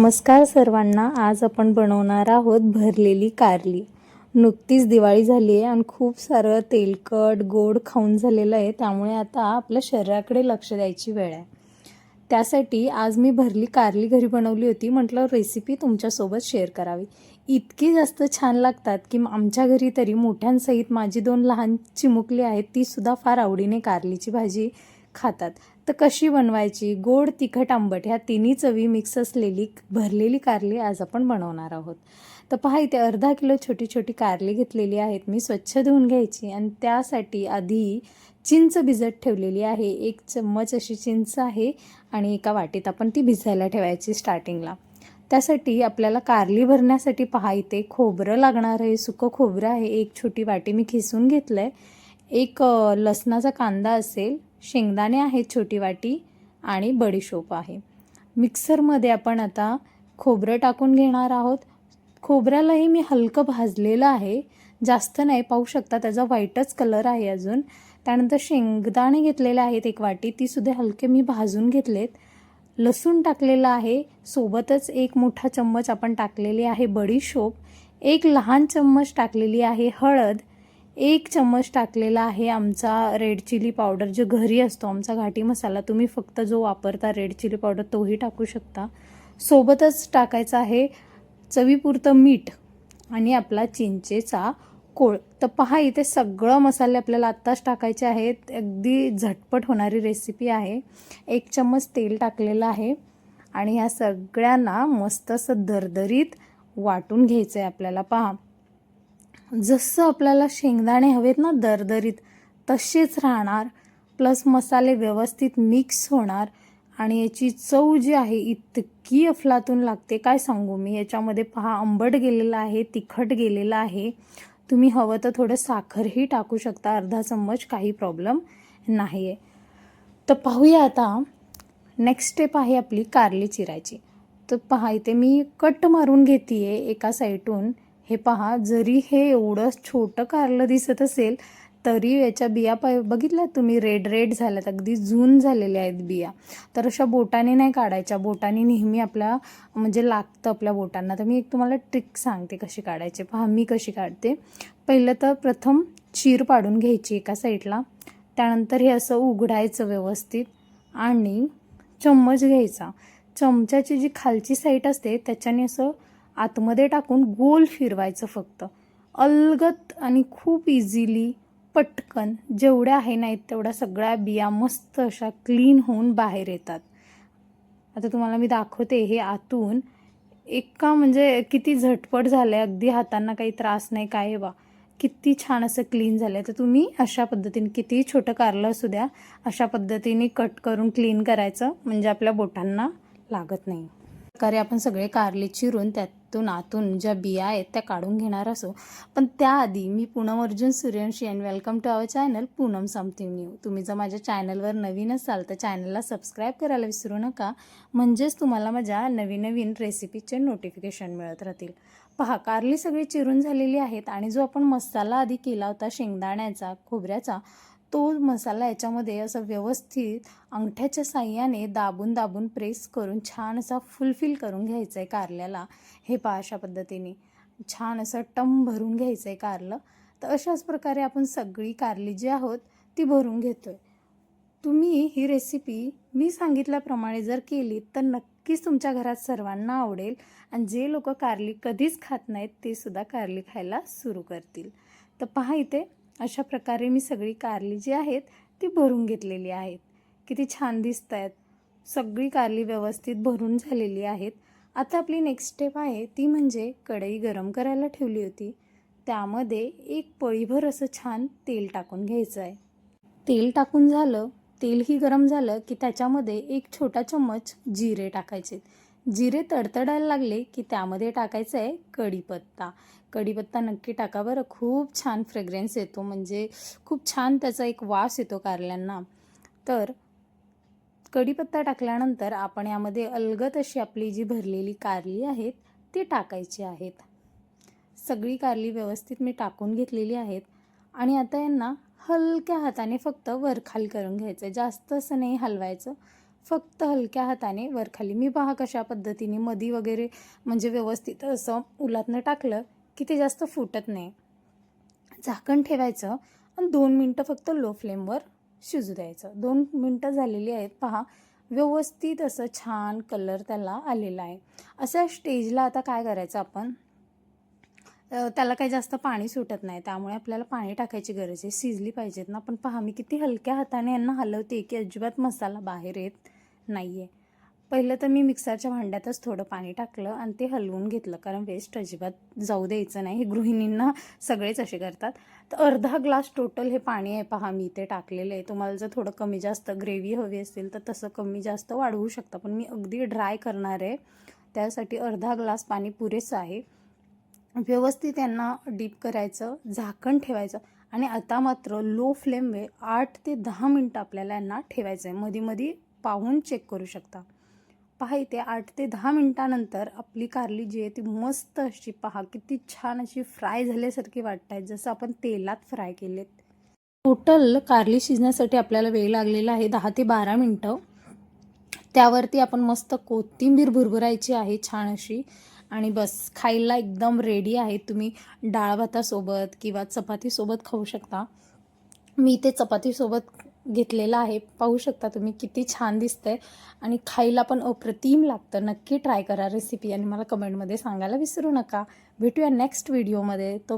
नमस्कार सर्वांना आज आपण बनवणार आहोत भरलेली कारली. नुकतीच दिवाळी झाली आहे आणि खूप सारं तेलकट गोड खाऊन झालेलं आहे. त्यामुळे आता आपल्या शरीराकडे लक्ष द्यायची वेळ आहे. त्यासाठी आज मी भरली कारली घरी बनवली होती. म्हटलं रेसिपी तुमच्यासोबत शेअर करावी. इतकी जास्त छान लागतात की आमच्या घरी तरी मोठ्यांसहित माझी दोन लहान चिमुकली आहेत तीसुद्धा फार आवडीने कारलीची भाजी खातात. तर कशी बनवायची? गोड तिखट आंबट ह्या तिन्ही चवी मिक्स असलेली भरलेली कारली आज आपण बनवणार आहोत. तर पहा इथे अर्धा किलो छोटी छोटी कारली घेतलेली आहेत. मी स्वच्छ धुवून घ्यायची आणि त्यासाठी आधी चिंच भिजत ठेवलेली आहे. एक चम्मच अशी चिंच आहे आणि एका वाटीत आपण ती भिजायला ठेवायची स्टार्टिंगला त्यासाठी आपल्याला कारली भरण्यासाठी पहा इथे खोबरं लागणार आहे. सुकं खोबरं आहे. एक छोटी वाटी मी खिसून घेतलं आहे एक लसणाचा कांदा असेल शेंगदाणे आहेत छोटी वाटी आणि बडीशोप आहे. मिक्सरमध्ये आपण आता खोबरं टाकून घेणार आहोत. खोबऱ्यालाही मी हलकं भाजलेलं आहे. जास्त नाही पाहू शकता त्याचा व्हाईटच कलर आहे अजून. त्यानंतर शेंगदाणे घेतलेले आहेत एक वाटी तीसुद्धा हलके मी भाजून घेतलेत. लसूण टाकलेलं आहे सोबतच एक मोठा चम्मच आपण टाकलेली आहे बडीशोप एक लहान चम्मच टाकलेली आहे हळद. एक चम्मच टाकलेला आहे आमचा रेड चिली पावडर जो घरी असतो आमचा घाटी मसाला. तुम्ही फक्त जो वापरता रेड चिली पावडर तोही टाकू शकता. सोबतच टाकायचं आहे चवीपुरतं मीठ आणि आपला चिंचेचा कोळ. तर पहा इथे सगळं मसाले आपल्याला आत्ताच टाकायचे आहेत. अगदी झटपट होणारी रेसिपी आहे. एक चम्मच तेल टाकलेलं आहे आणि ह्या सगळ्यांना मस्त असं दरदरीत वाटून घ्यायचं आहे आपल्याला. पहा जसं आपल्याला शेंगदाणे हवेत ना दरदरीत तसेच राहणार. प्लस मसाले व्यवस्थित मिक्स होणार. आणि याची चव जी आहे इतकी अफलातून लागते. काय सांगू मी? याच्यामध्ये पहा आंबट गेलेलं आहे तिखट गेलेलं आहे. तुम्ही हवं तर थोडं साखरही टाकू शकता. अर्धा चम्मच काही प्रॉब्लेम नाही आहे तर पाहूया आता. नेक्स्ट स्टेप आहे आपली कारली चिरायची. तर पहा इथे मी कट मारून घेते आहे एका साईडून हे पहा जरी हे एवढं छोटं कारलं दिसत असेल तरी याच्या बिया पाय बघितल्या तुम्ही? रेड रेड झाल्यात. अगदी जून झालेल्या आहेत बिया. तर अशा बोटाने नाही काढायच्या. बोटाने नेहमी आपल्या म्हणजे लागतं आपल्या बोटांना. तर मी एक तुम्हाला ट्रिक सांगते कशी काढायची. पहा मी कशी काढते. पहिलं तर प्रथम चीर पाडून घ्यायची एका साईडला. त्यानंतर हे असं उघडायचं व्यवस्थित. आणि चम्मच घ्यायचा. चमच्याची जी खालची साईट असते त्याच्याने असं आतमध्ये टाकून गोल फिरवायचं फक्त. अलगत आणि खूप इझिली पटकन जेवढ्या आहे नाहीत तेवढ्या सगळ्या बिया मस्त अशा क्लीन होऊन बाहेर येतात. आता तुम्हाला मी दाखवते हे आतून एका म्हणजे किती झटपट झालं आहे अगदी हातांना काही त्रास नाही काय आहे बा. किती छान असं क्लीन झालं आहे तर तुम्ही अशा पद्धतीने कितीही छोटं कारलं असू द्या अशा पद्धतीने कट करून क्लीन करायचं म्हणजे आपल्या बोटांना लागत नाही. प्रकारे आपण सगळे कारले चिरून त्यातून आतून ज्या बिया आहेत त्या काढून घेणार असो. पण त्याआधी मी Poonam Arjun Suryavanshi and welcome to our channel Poonam something new तुम्ही जर माझ्या चॅनलवर नवीन असाल तर चॅनलला सबस्क्राईब करायला विसरू नका. म्हणजेच तुम्हाला माझ्या नवीन नवीन रेसिपीचे नोटिफिकेशन मिळत राहतील. पहा कारली सगळी चिरून झालेली आहेत आणि जो आपण मसाला आधी केला होता शेंगदाण्याचा खोबऱ्याचा तो मसाला याच्यामध्ये असं व्यवस्थित अंगठ्याच्या साह्याने दाबून दाबून प्रेस करून छान असा फुलफिल करून घ्यायचं आहे कारल्याला. हे पहा अशा पद्धतीने. छान असं टम भरून घ्यायचं आहे कारलं. तर अशाच प्रकारे आपण सगळी कारली जी आहोत ती भरून घेतो आहे तुम्ही ही रेसिपी मी सांगितल्याप्रमाणे जर केली तर नक्कीच तुमच्या घरात सर्वांना आवडेल आणि जे लोक कारली कधीच खात नाहीत ते सुद्धा कारली खायला सुरू करतील. तर पहा इथे अशा प्रकारे मी सगळी कारली जी आहेत ती भरून घेतलेली आहेत. किती छान दिसत आहेत सगळी कारली व्यवस्थित भरून झालेली आहेत. आता आपली नेक्स्ट स्टेप आहे ती म्हणजे कढई गरम करायला ठेवली होती. त्यामध्ये एक पळीभर असं छान तेल टाकून घ्यायचं आहे. तेल टाकून झालं तेलही गरम झालं की त्याच्यामध्ये एक छोटा चम्मच जिरे टाकायचे. जिरे तडतडायला लागले की त्यामध्ये टाकायचं आहे कढीपत्ता. कढीपत्ता नक्की टाका बरं. खूप छान फ्रेग्रन्स येतो. म्हणजे खूप छान त्याचा एक वास येतो कारल्यांना. तर कढीपत्ता टाकल्यानंतर आपण यामध्ये अलगत अशी आपली जी भरलेली कारली आहेत ती टाकायची आहेत. सगळी कारली व्यवस्थित मी टाकून घेतलेली आहेत. आणि आता यांना हलक्या हाताने फक्त वरखाल करून घ्यायचं जास्त असं नाही हलवायचं. फक्त हलक्या हाताने वरखाली मी पहा कशा पद्धतीने मधी वगैरे म्हणजे व्यवस्थित असं उलातनं टाकलं की ते जास्त फुटत नाही. झाकण ठेवायचं आणि दोन मिनटं फक्त लो फ्लेमवर शिजू द्यायचं. दोन मिनटं झालेली आहेत पहा. व्यवस्थित असं छान कलर त्याला आलेला आहे. अशा स्टेजला आता काय करायचं आपण? त्याला काही जास्त पाणी सुटत नाही. त्यामुळे आपल्याला पाणी टाकायची गरज आहे. शिजली पाहिजेत ना. पण पहा मी किती हलक्या हाताने यांना हलवते की अजिबात मसाला बाहेर येत नाही आहे पहिलं तर मी मिक्सरच्या भांड्यातच थोडं पाणी टाकलं आणि ते हलवून घेतलं. कारण वेस्ट अजिबात जाऊ द्यायचं नाही. हे गृहिणींना सगळेच असे करतात. तर अर्धा ग्लास टोटल हे पाणी आहे पहा मी ते टाकलेलं आहे. तुम्हाला जर थोडं कमी जास्त ग्रेव्ही हवी असेल तर तसं कमी जास्त वाढवू शकता. पण मी अगदी ड्राय करणार आहे. त्यासाठी अर्धा ग्लास पाणी पुरेसं आहे. व्यवस्थित यांना डीप करायचं झाकण ठेवायचं आणि आता मात्र लो फ्लेमवर आठ ते दहा मिनटं आपल्याला यांना ठेवायचं आहे मध्ये मध्ये पाहून चेक करू शकता. पहा इथे आठ ते दहा मिनटानंतर आपली कारली जी आहे ती मस्त अशी पहा किती छान अशी फ्राय झाल्यासारखी वाटत आहे जसं आपण तेलात फ्राय केलेत. टोटल कारली शिजण्यासाठी आपल्याला वेळ लागलेला आहे दहा ते बारा मिनटं. त्यावरती आपण मस्त कोथिंबीर भुरभुरायची आहे छान अशी. आणि बस खायला एकदम रेडी आहे. तुम्ही डाळ भातासोबत किंवा चपातीसोबत खाऊ शकता. मी ते चपातीसोबत घेतलेलं आहे. पाहू शकता तुम्ही किती छान दिसतंय. आणि खायला पण अप्रतिम लागतं. नक्की ट्राय करा रेसिपी आणि मला कमेंटमध्ये सांगायला विसरू नका. भेटूया नेक्स्ट व्हिडिओमध्ये तो